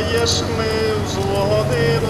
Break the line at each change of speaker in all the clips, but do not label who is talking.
залаєш ми в злу годину,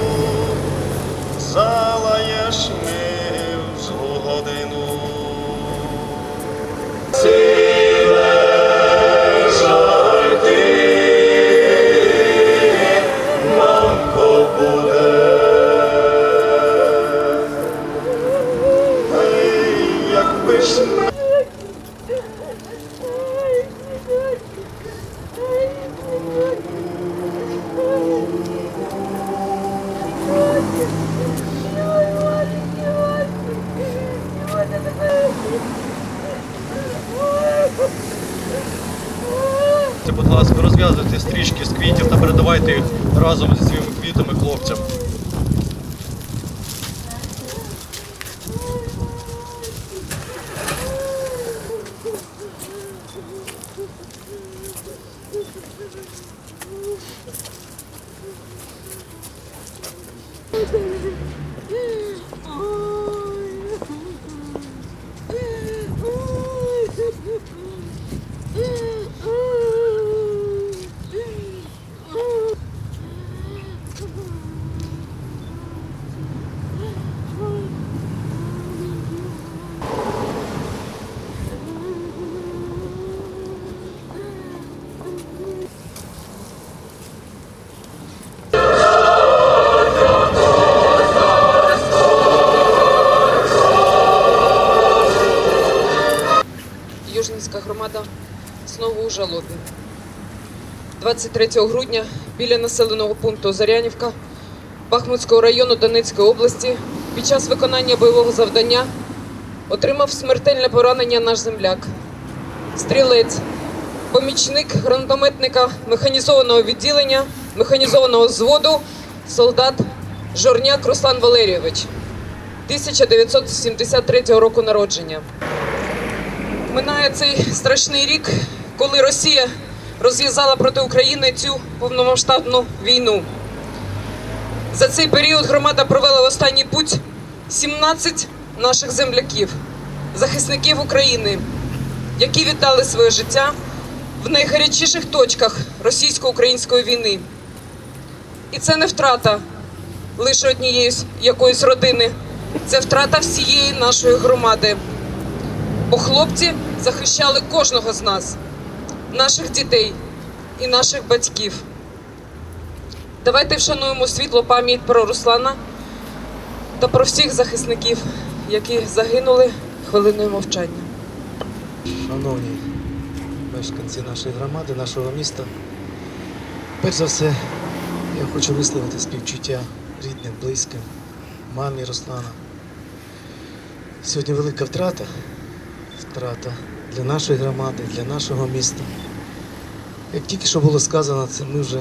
передавайте їх разом зі своїми квітами хлопцям.
Знову у жалобі. 23 грудня біля населеного пункту Зарянівка Бахмутського району Донецької області під час виконання бойового завдання отримав смертельне поранення наш земляк. Стрілець, помічник гранатометника механізованого відділення, механізованого зводу, солдат Жорняк Руслан Валерійович, 1973 року народження. Минає цей страшний рік, коли Росія розв'язала проти України цю повномасштабну війну. За цей період громада провела в останній путь 17 наших земляків, захисників України, які віддали своє життя в найгарячіших точках російсько-української війни. І це не втрата лише однієї якоїсь родини, це втрата всієї нашої громади. Бо хлопці захищали кожного з нас, наших дітей і наших батьків. Давайте вшануємо світло пам'ять про Руслана та про всіх захисників, які загинули хвилиною мовчання.
Шановні мешканці нашої громади, нашого міста, перш за все, я хочу висловити співчуття рідним, близьким, мамі Руслана. Сьогодні велика втрата, втрата для нашої громади, для нашого міста. Як тільки що було сказано, це ми вже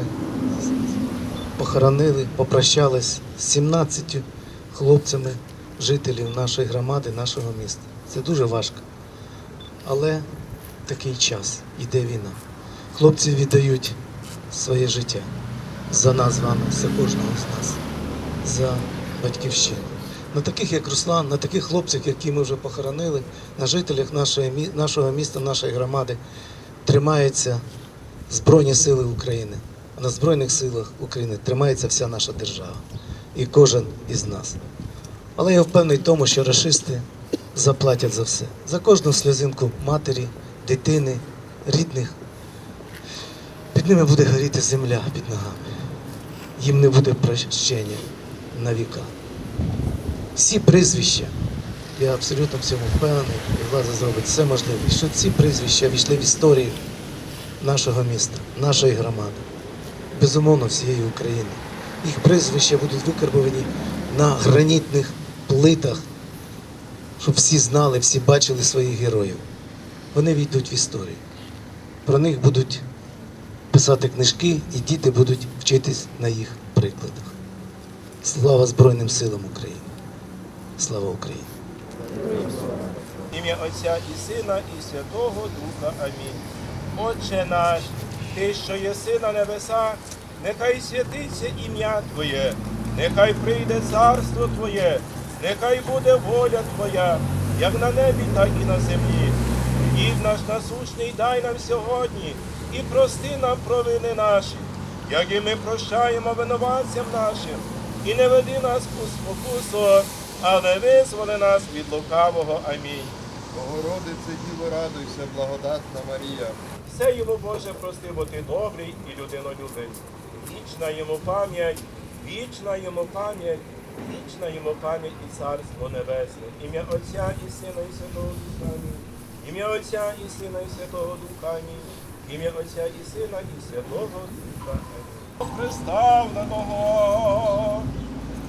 похоронили, попрощались з 17 хлопцями, жителів нашої громади, нашого міста. Це дуже важко. Але такий час, іде війна. Хлопці віддають своє життя за нас з вами, за кожного з нас, за батьківщину. На таких, як Руслан, на таких хлопцях, які ми вже похоронили, на жителях нашого міста, нашої громади, тримаються Збройні Сили України. А на Збройних силах України тримається вся наша держава і кожен із нас. Але я впевнений в тому, що расисти заплатять за все. За кожну сльозинку матері, дитини, рідних. Під ними буде горіти земля під ногами. Їм не буде прощення на віка. Всі прізвища, я абсолютно в цьому впевнений, і влада зробить все можливе, що ці прізвища війшли в історію нашого міста, нашої громади, безумовно, всієї України. Їх прізвища будуть викарбовані на гранітних плитах щоб всі знали, всі бачили своїх героїв. Вони війдуть в історію. Про них будуть писати книжки, і діти будуть вчитись на їх прикладах. Слава Збройним силам України! Слава Україні!
Ім'я Отця і Сина, і Святого Духа. Амінь. Отче наш, Ти, що єси на небесах, нехай святиться ім'я Твоє, нехай прийде царство Твоє, нехай буде воля Твоя, як на небі, так і на землі. Хліб наш насущний дай нам сьогодні і прости нам провини наші, як і ми прощаємо винуватцям нашим, і не веди нас у спокусу, але визволи нас від лукавого. Амінь.
Богородице Діво, радуйся, благодатна Марія.
Все йому Боже прости, бо ти добрий і людинолюбець. Вічна йому пам'ять, вічна йому пам'ять, вічна йому пам'ять і царство небесне. Ім'я Отця і Сина і Святого Духа. Ім'я Отця і Сина і Святого Духа. Ім'я Отця і Сина і Святого Духа. Амінь. Представленого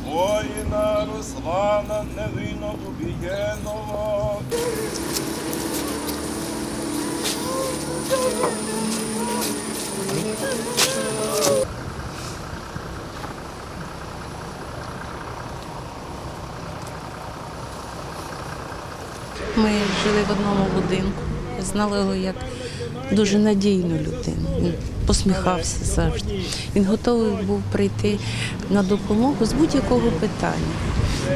воїна Руслана невинно убієного.
Ми жили в одному будинку. Я знала його як дуже надійну людину. Він посміхався завжди. Він готовий був прийти на допомогу з будь-якого питання.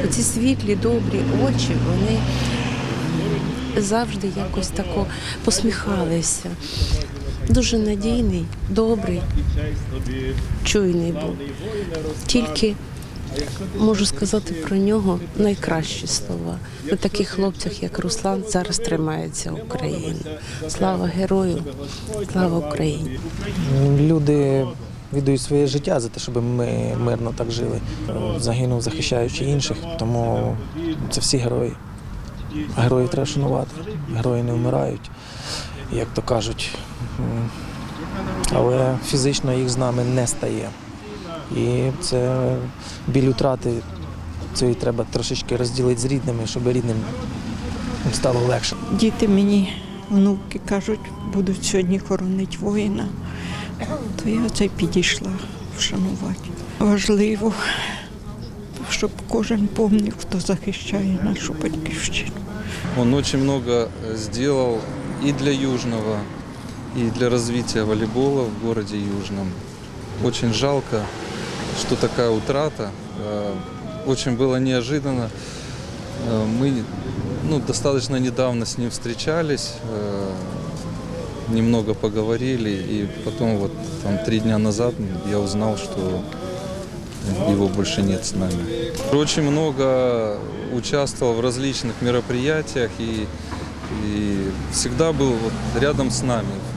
Оці світлі, добрі очі, вони завжди якось тако посміхалися. Дуже надійний, добрий, чуйний був. Тільки можу сказати про нього найкращі слова. На таких хлопцях, як Руслан, зараз тримається Україна. Слава герою, слава Україні!
Люди віддають своє життя за те, щоб ми мирно так жили. Загинув, захищаючи інших, тому це всі герої. Героїв треба шанувати. Герої не вмирають, як то кажуть. Але фізично їх з нами не стає. І це біль утрати цієї треба трошечки розділити з рідними, щоб рідним стало легше.
Діти мені, внуки кажуть, будуть сьогодні хоронити воїна, то я це підійшла вшанувати. Важливо, щоб кожен помнив, хто захищає нашу батьківщину.
Он очень много э, сделал и для Южного, и для развития волейбола в городе Южном. Очень жалко, что такая утрата. Э, Очень было неожиданно. Э, Мы ну, достаточно недавно с ним встречались, э, немного поговорили, и потом вот там три дня назад я узнал, что его больше нет с нами. Очень много участвовал в различных мероприятиях и, и всегда был вот рядом с нами.